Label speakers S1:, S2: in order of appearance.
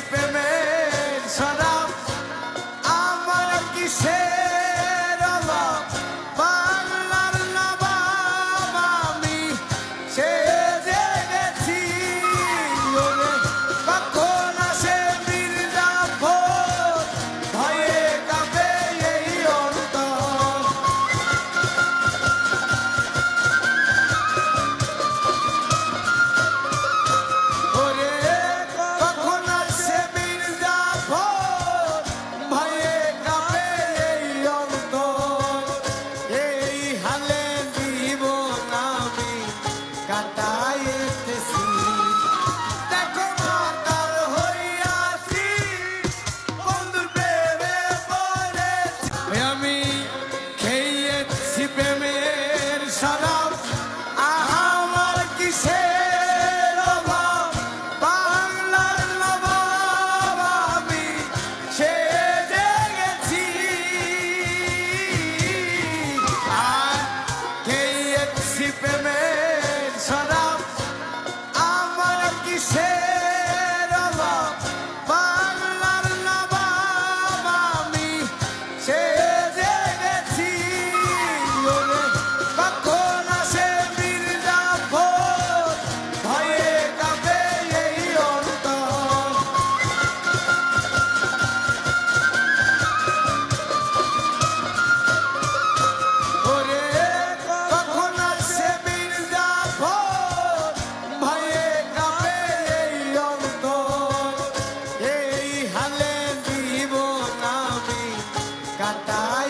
S1: Felipe Melo. খেয়েছি